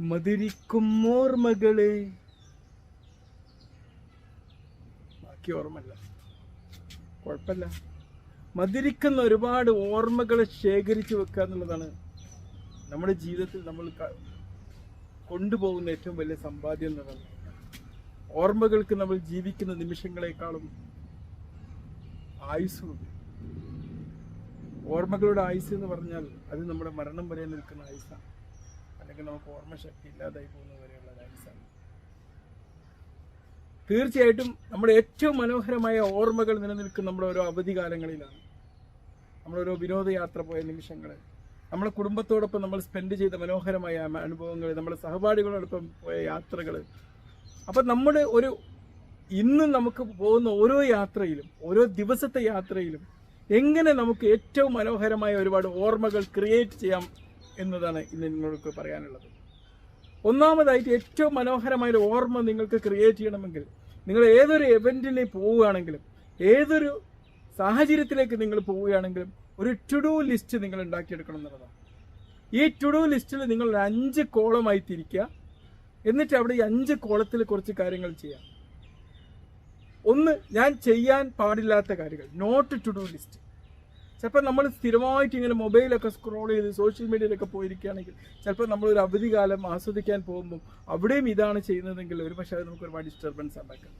മധുരിക്കും ഓർമ്മകളെ. ബാക്കി ഓർമ്മല്ല കുഴപ്പമില്ല. മതിരിക്കുന്ന ഒരുപാട് ഓർമ്മകൾ ശേഖരിച്ച് വെക്കുക എന്നുള്ളതാണ് നമ്മുടെ ജീവിതത്തിൽ നമ്മൾ കൊണ്ടുപോകുന്ന ഏറ്റവും വലിയ സമ്പാദ്യം എന്നുള്ളത്. ഓർമ്മകൾക്ക് നമ്മൾ ജീവിക്കുന്ന നിമിഷങ്ങളെക്കാളും ആയുസ്സുണ്ട്. ഓർമ്മകളുടെ ആയുസ് എന്ന് പറഞ്ഞാൽ അത് നമ്മുടെ മരണം വരെ നിൽക്കുന്ന ആയുസാണ് അല്ലെങ്കിൽ നമുക്ക് ഓർമ്മശക്തി ഇല്ലാതായി പോകുന്ന വരെയുള്ള ഡാൻസാണ് തീർച്ചയായിട്ടും നമ്മുടെ ഏറ്റവും മനോഹരമായ ഓർമ്മകൾ നിലനിൽക്കുന്ന നമ്മുടെ ഓരോ അവധി അവധികാലങ്ങളിലാണ് നമ്മളോരോ വിനോദയാത്ര പോയ നിമിഷങ്ങൾ നമ്മുടെ കുടുംബത്തോടൊപ്പം നമ്മൾ സ്പെൻഡ് ചെയ്ത മനോഹരമായ അനുഭവങ്ങൾ നമ്മുടെ സഹപാഠികളോടൊപ്പം പോയ യാത്രകൾ അപ്പം നമ്മുടെ ഒരു ഇന്ന് നമുക്ക് പോകുന്ന ഓരോ യാത്രയിലും ഓരോ ദിവസത്തെ യാത്രയിലും എങ്ങനെ നമുക്ക് ഏറ്റവും മനോഹരമായ ഒരുപാട് ഓർമ്മകൾ ക്രിയേറ്റ് ചെയ്യാം എന്നതാണ് ഇന്ന് നിങ്ങൾക്ക് പറയാനുള്ളത്. ഒന്നാമതായിട്ട് ഏറ്റവും മനോഹരമായ ഒരു ഓർമ്മ നിങ്ങൾക്ക് ക്രിയേറ്റ് ചെയ്യണമെങ്കിൽ നിങ്ങൾ ഏതൊരു എവന്റിന് പോവുകയാണെങ്കിലും ഏതൊരു സാഹചര്യത്തിലേക്ക് നിങ്ങൾ പോവുകയാണെങ്കിലും ഒരു ടു ഡു ലിസ്റ്റ് നിങ്ങൾ ഉണ്ടാക്കിയെടുക്കണം എന്നുള്ളതാണ്. ഈ ടു ഡു ലിസ്റ്റിൽ നിങ്ങൾ അഞ്ച് കോളമായി തിരിക്കുക. എന്നിട്ട് അവിടെ ഈ അഞ്ച് കോളത്തിൽ കുറച്ച് കാര്യങ്ങൾ ചെയ്യാം ഒന്ന് ഞാൻ ചെയ്യാൻ പാടില്ലാത്ത കാര്യങ്ങൾ. നോട്ട് ടു ഡു ലിസ്റ്റ് ചിലപ്പോൾ നമ്മൾ സ്ഥിരമായിട്ട് ഇങ്ങനെ മൊബൈലൊക്കെ സ്ക്രോൾ ചെയ്ത് സോഷ്യൽ മീഡിയയിലൊക്കെ പോയിരിക്കുകയാണെങ്കിൽ ചിലപ്പോൾ നമ്മളൊരു അവധികാലം ആസ്വദിക്കാൻ പോകുമ്പോൾ അവിടെയും ഇതാണ് ചെയ്യുന്നതെങ്കിൽ ഒരു പക്ഷേ അത് നമുക്ക് ഒരുപാട് ഡിസ്റ്റർബൻസ് ഉണ്ടാക്കാം.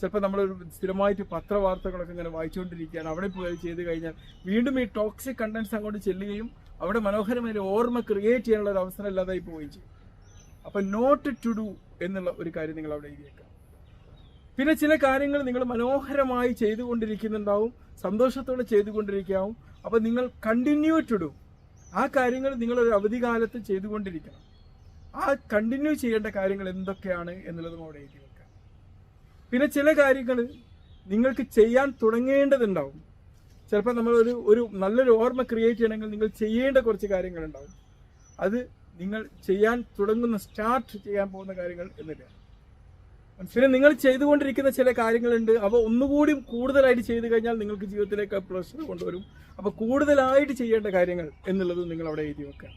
ചിലപ്പോൾ നമ്മൾ സ്ഥിരമായിട്ട് പത്രവാർത്തകളൊക്കെ ഇങ്ങനെ വായിച്ചുകൊണ്ടിരിക്കുകയാണ്. അവിടെ പോയി ചെയ്ത് കഴിഞ്ഞാൽ വീണ്ടും ഈ ടോക്സിക് കണ്ടൻസ് അങ്ങോട്ട് ചെല്ലുകയും അവിടെ മനോഹരമായ ഒരു ഓർമ്മ ക്രിയേറ്റ് ചെയ്യാനുള്ള ഒരു അവസരം ഇല്ലാതായി പോവുകയും ചെയ്യും. അപ്പം നോട്ട് ടു ഡു എന്നുള്ള ഒരു കാര്യം നിങ്ങൾ അവിടെ എഴുതിയേക്കാം പിന്നെ ചില കാര്യങ്ങൾ നിങ്ങൾ മനോഹരമായി ചെയ്തുകൊണ്ടിരിക്കുന്നുണ്ടാവും സന്തോഷത്തോടെ ചെയ്തുകൊണ്ടിരിക്കാവും. അപ്പം നിങ്ങൾ കണ്ടിന്യൂ ടു ഡു ആ കാര്യങ്ങൾ നിങ്ങൾ ഒരു അവധികാലത്ത് ചെയ്തുകൊണ്ടിരിക്കണം. ആ കണ്ടിന്യൂ ചെയ്യേണ്ട കാര്യങ്ങൾ എന്തൊക്കെയാണ് എന്നുള്ളതും അവിടെ എഴുതി വെക്കാം. പിന്നെ ചില കാര്യങ്ങൾ നിങ്ങൾക്ക് ചെയ്യാൻ തുടങ്ങേണ്ടതുണ്ടാവും. ചിലപ്പോൾ നമ്മൾ ഒരു ഒരു നല്ലൊരു ഓർമ്മ ക്രിയേറ്റ് ചെയ്യണമെങ്കിൽ നിങ്ങൾ ചെയ്യേണ്ട കുറച്ച് കാര്യങ്ങളുണ്ടാവും. അത് നിങ്ങൾ ചെയ്യാൻ തുടങ്ങുന്ന സ്റ്റാർട്ട് ചെയ്യാൻ പോകുന്ന കാര്യങ്ങൾ എന്നില്ല പിന്നെ നിങ്ങൾ ചെയ്തുകൊണ്ടിരിക്കുന്ന ചില കാര്യങ്ങളുണ്ട്. അവ ഒന്നുകൂടി കൂടുതലായിട്ട് ചെയ്തു കഴിഞ്ഞാൽ നിങ്ങൾക്ക് ജീവിതത്തിലേക്ക് പ്രഷർ കൊണ്ടുവരും. അപ്പോൾ കൂടുതലായിട്ട് ചെയ്യേണ്ട കാര്യങ്ങൾ എന്നുള്ളത് നിങ്ങൾ അവിടെ എഴുതി വെക്കുക.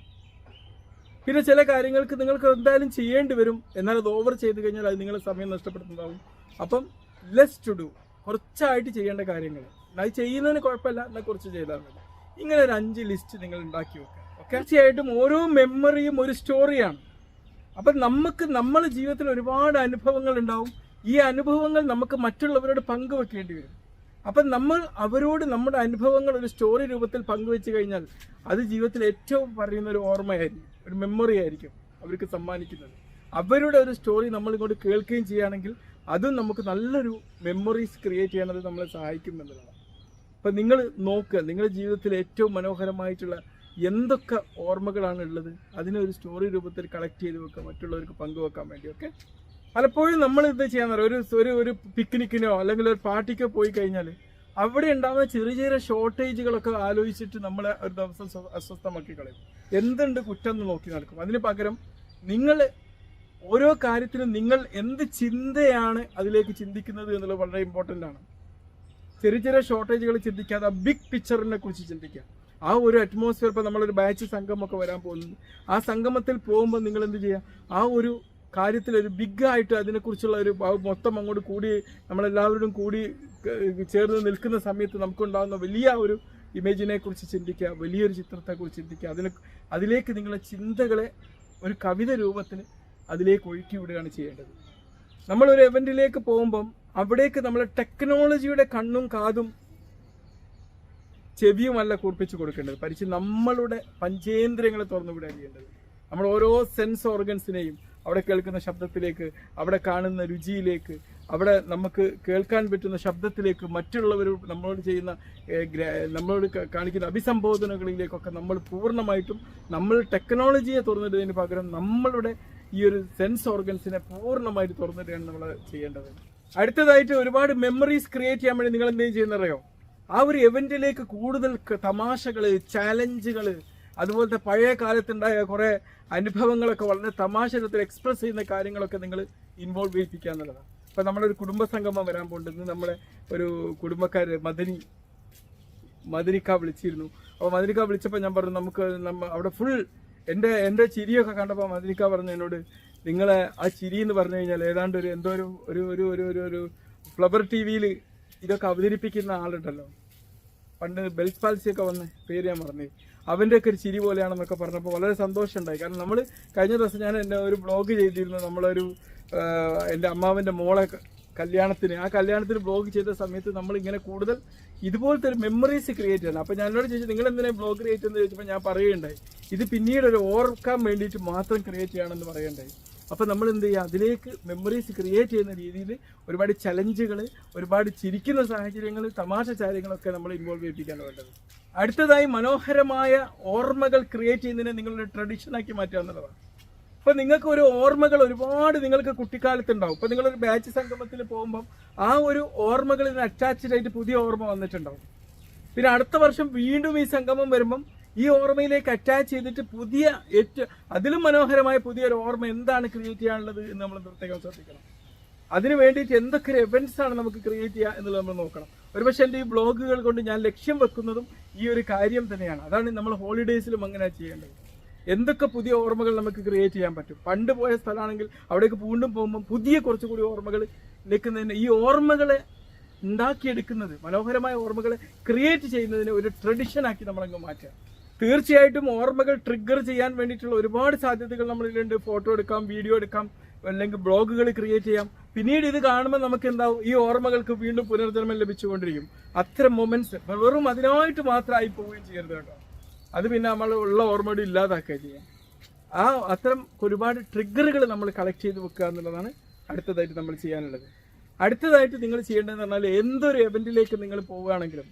പിന്നെ ചില കാര്യങ്ങൾക്ക് നിങ്ങൾക്ക് എന്തായാലും ചെയ്യേണ്ടി വരും. എന്നാൽ അത് ഓവർ ചെയ്ത് കഴിഞ്ഞാൽ അത് നിങ്ങളെ സമയം നഷ്ടപ്പെടുത്തുന്നതാവും. അപ്പം ലെസ് ടു ഡു കുറച്ചായിട്ട് ചെയ്യേണ്ട കാര്യങ്ങൾ. അത് ചെയ്യുന്നതിന് കുഴപ്പമില്ല എന്നാൽ കുറച്ച് ചെയ്താൽ മതി. ഇങ്ങനെ ഒരു അഞ്ച് ലിസ്റ്റ് നിങ്ങൾ ഉണ്ടാക്കി വെക്കുക. തീർച്ചയായിട്ടും ഓരോ മെമ്മറിയും ഒരു സ്റ്റോറിയാണ് അപ്പം നമുക്ക് നമ്മൾ ജീവിതത്തിൽ ഒരുപാട് അനുഭവങ്ങൾ ഉണ്ടാവും. ഈ അനുഭവങ്ങൾ നമുക്ക് മറ്റുള്ളവരോട് പങ്കുവെക്കേണ്ടി വരും. അപ്പം നമ്മൾ അവരോട് നമ്മുടെ അനുഭവങ്ങൾ ഒരു സ്റ്റോറി രൂപത്തിൽ പങ്കുവെച്ച് കഴിഞ്ഞാൽ അത് ജീവിതത്തിൽ ഏറ്റവും പറയുന്ന ഒരു ഓർമ്മയായിരിക്കും. ഒരു മെമ്മറി ആയിരിക്കും അവർക്ക് സമ്മാനിക്കുന്നത്. അവരുടെ ഒരു സ്റ്റോറി നമ്മൾ ഇങ്ങോട്ട് കേൾക്കുകയും ചെയ്യുകയാണെങ്കിൽ അതും നമുക്ക് നല്ലൊരു മെമ്മറീസ് ക്രിയേറ്റ് ചെയ്യാനത് നമ്മളെ സഹായിക്കും എന്നുള്ളതാണ്. അപ്പം നിങ്ങൾ നോക്കുക നിങ്ങളുടെ ജീവിതത്തിൽ ഏറ്റവും മനോഹരമായിട്ടുള്ള എന്തൊക്കെ ഓർമ്മകളാണ് ഉള്ളത്? അതിനെ ഒരു സ്റ്റോറി രൂപത്തിൽ കളക്ട് ചെയ്ത് വെക്കുക മറ്റുള്ളവർക്ക് പങ്കുവെക്കാൻ വേണ്ടി ഓക്കെ പലപ്പോഴും നമ്മൾ ഇത് ചെയ്യാൻ ഒരു ഒരു ഒരു പിക്നിക്കിനോ അല്ലെങ്കിൽ ഒരു പാർട്ടിക്കോ പോയി കഴിഞ്ഞാൽ അവിടെ ഉണ്ടാകുന്ന ചെറിയ ചെറിയ ഷോർട്ടേജുകളൊക്കെ ആലോചിച്ചിട്ട് നമ്മളെ ഒരു ദിവസം അസ്വസ്ഥമാക്കി കളയും. എന്തുണ്ട് കുറ്റം എന്ന് നോക്കി നടക്കും. അതിന് പകരം നിങ്ങൾ ഓരോ കാര്യത്തിനും നിങ്ങൾ എന്ത് ചിന്തയാണ് അതിലേക്ക് ചിന്തിക്കുന്നത് എന്നുള്ളത് വളരെ ഇമ്പോർട്ടന്റ് ആണ്. ചെറിയ ചെറിയ ഷോർട്ടേജുകൾ ചിന്തിക്കാതെ ബിഗ് പിക്ചറിനെ കുറിച്ച് ചിന്തിക്കുക. ആ ഒരു അറ്റ്മോസ്ഫിയർ ഇപ്പോൾ നമ്മളൊരു ബാച്ച് സംഗമൊക്കെ വരാൻ പോകുന്നു. ആ സംഗമത്തിൽ പോകുമ്പോൾ നിങ്ങൾ എന്ത് ചെയ്യുക ആ ഒരു കാര്യത്തിൽ ഒരു ബിഗ് ആയിട്ട് അതിനെക്കുറിച്ചുള്ള ഒരു മൊത്തം അങ്ങോട്ട് കൂടി നമ്മളെല്ലാവരോടും കൂടി ചേർന്ന് നിൽക്കുന്ന സമയത്ത് നമുക്കുണ്ടാകുന്ന വലിയ ഒരു ഇമേജിനെ കുറിച്ച് ചിന്തിക്കുക വലിയൊരു ചിത്രത്തെക്കുറിച്ച് ചിന്തിക്കുക. അതിന് അതിലേക്ക് നിങ്ങളുടെ ചിന്തകളെ ഒരു കവിത രൂപത്തിൽ അതിലേക്ക് ഒഴുക്കി വിടുകയാണ് ചെയ്യേണ്ടത്. നമ്മളൊരു എവന്റിലേക്ക് പോകുമ്പം അവിടേക്ക് നമ്മൾ ടെക്നോളജിയുടെ കണ്ണും കാതും ചെവിയുമല്ല കൂർപ്പിച്ച് കൊടുക്കേണ്ടത്. പരിശു നമ്മളുടെ പഞ്ചേന്ദ്രിയങ്ങളെ തുറന്നു വിടുക ചെയ്യേണ്ടത്. നമ്മൾ ഓരോ സെൻസ് ഓർഗൻസിനെയും അവിടെ കേൾക്കുന്ന ശബ്ദത്തിലേക്ക് അവിടെ കാണുന്ന രുചിയിലേക്ക് അവിടെ നമുക്ക് കേൾക്കാൻ പറ്റുന്ന ശബ്ദത്തിലേക്ക് മറ്റുള്ളവർ നമ്മളോട് ചെയ്യുന്ന നമ്മളോട് കാണിക്കുന്ന അഭിസംബോധനകളിലേക്കൊക്കെ നമ്മൾ പൂർണമായിട്ടും നമ്മൾ ടെക്നോളജിയെ തുറന്നിടുന്നതിന് പകരം നമ്മളുടെ ഈ ഒരു സെൻസ് ഓർഗൻസിനെ പൂർണമായിട്ട് തുറന്നിടുകയാണ് നമ്മൾ ചെയ്യേണ്ടത്. അടുത്തതായിട്ട് ഒരുപാട് മെമ്മറീസ് ക്രിയേറ്റ് ചെയ്യാൻ വേണ്ടി നിങ്ങൾ എന്തെങ്കിലും ചെയ്യുന്നറിയോ? ആ ഒരു എവന്റിലേക്ക് കൂടുതൽ തമാശകൾ ചാലഞ്ചുകൾ അതുപോലത്തെ പഴയ കാലത്തുണ്ടായ കുറേ അനുഭവങ്ങളൊക്കെ വളരെ തമാശ രൂപത്തിൽ എക്സ്പ്രസ് ചെയ്യുന്ന കാര്യങ്ങളൊക്കെ നിങ്ങൾ ഇൻവോൾവ് ചെയ്യിപ്പിക്കുക എന്നുള്ളതാണ് ഇപ്പൊ നമ്മളൊരു കുടുംബ സംഗമം വരാൻ ഇന്ന് നമ്മളെ ഒരു കുടുംബക്കാർ മദനി മദനിക്ക വിളിച്ചിരുന്നു അപ്പോൾ മദനിക്ക വിളിച്ചപ്പോൾ ഞാൻ പറഞ്ഞു നമുക്ക് നമ്മ അവിടെ ഫുൾ എന്റെ എന്റെ ചിരിയൊക്കെ കണ്ടപ്പോൾ മദനിക്ക പറഞ്ഞു എന്നോട് നിങ്ങളെ ആ ചിരി എന്ന് പറഞ്ഞു കഴിഞ്ഞാൽ ഏതാണ്ട് ഒരു എന്തോ ഒരു ഒരു ഒരു ഒരു ഒരു ഒരു ഫ്ലവർ ടി വിയിൽ ഇതൊക്കെ അവതരിപ്പിക്കുന്ന ആളുണ്ടല്ലോ. പണ്ട് ബെൽസ് പാൽസി വന്ന് പേര് ഞാൻ പറഞ്ഞു അവന്റെ ഒക്കെ ഒരു ചിരി പോലെയാണെന്നൊക്കെ പറഞ്ഞപ്പോൾ വളരെ സന്തോഷമുണ്ടായി. കാരണം നമ്മൾ കഴിഞ്ഞ ദിവസം ഞാൻ എന്റെ ഒരു ബ്ലോഗ് ചെയ്തിരുന്നു. നമ്മളൊരു എന്റെ അമ്മാവന്റെ മോളെ കല്യാണത്തിന്. ആ കല്യാണത്തിന് ബ്ലോഗ് ചെയ്ത സമയത്ത് നമ്മൾ ഇങ്ങനെ കൂടുതൽ ഇതുപോലത്തെ ഒരു മെമ്മറീസ് ക്രിയേറ്റ് ചെയ്യണം. അപ്പോൾ ഞാനോട് ചോദിച്ചു നിങ്ങൾ എന്തിനാ ബ്ലോഗ് ക്രിയേറ്റ് എന്ന് ചോദിച്ചപ്പോൾ ഞാൻ പറയുകയുണ്ടായി. ഇത് പിന്നീട് ഒരു ഓർക്കാൻ വേണ്ടിയിട്ട് മാത്രം ക്രിയേറ്റ് ചെയ്യണമെന്ന് പറയുകയുണ്ടായി. അപ്പോൾ നമ്മൾ എന്ത് ചെയ്യുക? അതിലേക്ക് മെമ്മറീസ് ക്രിയേറ്റ് ചെയ്യുന്ന രീതിയിൽ ഒരുപാട് ചലഞ്ചുകൾ ഒരുപാട് ചിരിക്കുന്ന സാഹചര്യങ്ങൾ തമാശ കാര്യങ്ങളൊക്കെ നമ്മൾ ഇൻവോൾവ് ചെയ്യിപ്പിക്കാൻ വേണ്ടത്. അടുത്തതായി മനോഹരമായ ഓർമ്മകൾ ക്രിയേറ്റ് ചെയ്യുന്നതിനെ നിങ്ങളുടെ ട്രഡീഷനാക്കി മാറ്റുക എന്നുള്ളതാണ്. ഇപ്പം നിങ്ങൾക്ക് ഒരു ഓർമ്മകൾ ഒരുപാട് നിങ്ങൾക്ക് കുട്ടിക്കാലത്ത് ഉണ്ടാവും ഇപ്പം നിങ്ങളൊരു ബാച്ച് സംഗമത്തിൽ പോകുമ്പം ആ ഒരു ഓർമ്മകളിൽ അറ്റാച്ച്ഡ് ആയിട്ട് പുതിയ ഓർമ്മ വന്നിട്ടുണ്ടാവും. പിന്നെ അടുത്ത വർഷം വീണ്ടും ഈ സംഗമം വരുമ്പം ഈ ഓർമ്മയിലേക്ക് അറ്റാച്ച് ചെയ്തിട്ട് പുതിയ ഏറ്റവും അതിലും മനോഹരമായ പുതിയൊരു ഓർമ്മ എന്താണ് ക്രിയേറ്റ് ചെയ്യാനുള്ളത് എന്ന് നമ്മൾ പ്രത്യേകം ശ്രദ്ധിക്കണം. അതിന് വേണ്ടിയിട്ട് എന്തൊക്കെ എവൻസ് ആണ് നമുക്ക് ക്രിയേറ്റ് ചെയ്യുക എന്നുള്ളത് നമ്മൾ നോക്കണം. ഒരുപക്ഷെ എന്റെ ഈ ബ്ലോഗുകൾ കൊണ്ട് ഞാൻ ലക്ഷ്യം വെക്കുന്നതും ഈ ഒരു കാര്യം തന്നെയാണ്. അതാണ് നമ്മൾ ഹോളിഡേയ്സിലും അങ്ങനെ ചെയ്യേണ്ടത്. എന്തൊക്കെ പുതിയ ഓർമ്മകൾ നമുക്ക് ക്രിയേറ്റ് ചെയ്യാൻ പറ്റും? പണ്ട് പോയ സ്ഥലമാണെങ്കിൽ അവിടേക്ക് വീണ്ടും പോകുമ്പോൾ പുതിയ കുറച്ചുകൂടി ഓർമ്മകൾ നിൽക്കുന്നതിന് ഈ ഓർമ്മകളെ ഉണ്ടാക്കിയെടുക്കുന്നത് മനോഹരമായ ഓർമ്മകളെ ക്രിയേറ്റ് ചെയ്യുന്നതിന് ഒരു ട്രഡിഷനാക്കി നമ്മളങ്ങ് മാറ്റുക. തീർച്ചയായിട്ടും ഓർമ്മകൾ ട്രിഗർ ചെയ്യാൻ വേണ്ടിയിട്ടുള്ള ഒരുപാട് സാധ്യതകൾ നമ്മളിലുണ്ട്. ഫോട്ടോ എടുക്കാം വീഡിയോ എടുക്കാം അല്ലെങ്കിൽ ബ്ലോഗുകൾ ക്രിയേറ്റ് ചെയ്യാം. പിന്നീട് ഇത് കാണുമ്പോൾ നമുക്ക് എന്താവും? ഈ ഓർമ്മകൾക്ക് വീണ്ടും പുനർജന്മം ലഭിച്ചുകൊണ്ടിരിക്കും. അത്തരം മൊമെന്റ്സ് വെറും അതിനായിട്ട് മാത്രമായി പോവുകയും ചെയ്യരുത് കേട്ടോ. അത് പിന്നെ നമ്മൾ ഉള്ള ഓർമ്മയോട് ഇല്ലാതാക്കുക ചെയ്യാം. ആ അത്തരം ഒരുപാട് ട്രിഗറുകൾ നമ്മൾ കളക്ട് ചെയ്ത് വെക്കുക എന്നുള്ളതാണ് അടുത്തതായിട്ട് നമ്മൾ ചെയ്യാനുള്ളത്. അടുത്തതായിട്ട് നിങ്ങൾ ചെയ്യേണ്ടതെന്ന് പറഞ്ഞാൽ എന്തൊരു എവന്റിലേക്ക് നിങ്ങൾ പോവുകയാണെങ്കിലും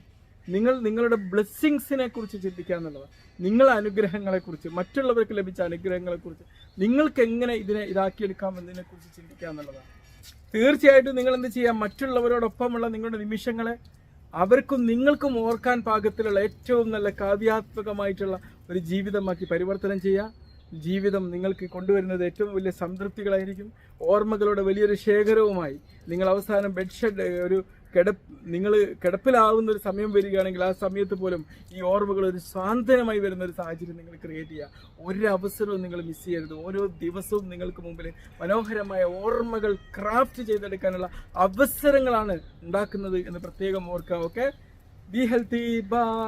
നിങ്ങൾ നിങ്ങളുടെ ബ്ലെസ്സിങ്സിനെ കുറിച്ച് ചിന്തിക്കുക എന്നുള്ളതാണ്. നിങ്ങൾ അനുഗ്രഹങ്ങളെക്കുറിച്ച് മറ്റുള്ളവർക്ക് ലഭിച്ച അനുഗ്രഹങ്ങളെക്കുറിച്ച് നിങ്ങൾക്ക് എങ്ങനെ ഇതിനെ ഇതാക്കിയെടുക്കാം എന്നതിനെ കുറിച്ച് ചിന്തിക്കുക എന്നുള്ളതാണ്. തീർച്ചയായിട്ടും നിങ്ങൾ എന്ത് ചെയ്യാം മറ്റുള്ളവരോടൊപ്പമുള്ള നിങ്ങളുടെ നിമിഷങ്ങളെ അവർക്കും നിങ്ങൾക്കും ഓർക്കാൻ പാകത്തിലുള്ള ഏറ്റവും നല്ല കാവ്യാത്മകമായിട്ടുള്ള ഒരു ജീവിതമാക്കി പരിവർത്തനം ചെയ്യുക. ജീവിതം നിങ്ങൾക്ക് കൊണ്ടുവരുന്നത് ഏറ്റവും വലിയ സംതൃപ്തികളായിരിക്കും. ഓർമ്മകളുടെ വലിയൊരു ശേഖരവുമായി നിങ്ങൾ അവസാനം ബെഡ്ഷെഡ് ഒരു കിടപ്പ് നിങ്ങൾ കിടപ്പിലാവുന്ന ഒരു സമയം വരികയാണെങ്കിൽ ആ സമയത്ത് പോലും ഈ ഓർമ്മകൾ ഒരു സാന്ത്വനമായി വരുന്ന ഒരു സാഹചര്യം നിങ്ങൾ ക്രിയേറ്റ് ചെയ്യുക. ഒരവസരവും നിങ്ങൾ മിസ് ചെയ്യരുത്. ഓരോ ദിവസവും നിങ്ങൾക്ക് മുമ്പിൽ മനോഹരമായ ഓർമ്മകൾ ക്രാഫ്റ്റ് ചെയ്തെടുക്കാനുള്ള അവസരങ്ങളാണ് ഉണ്ടാക്കുന്നത് എന്ന് പ്രത്യേകം ഓർക്കുക ഓക്കെ ബി ഹെൽത്തി ബൈ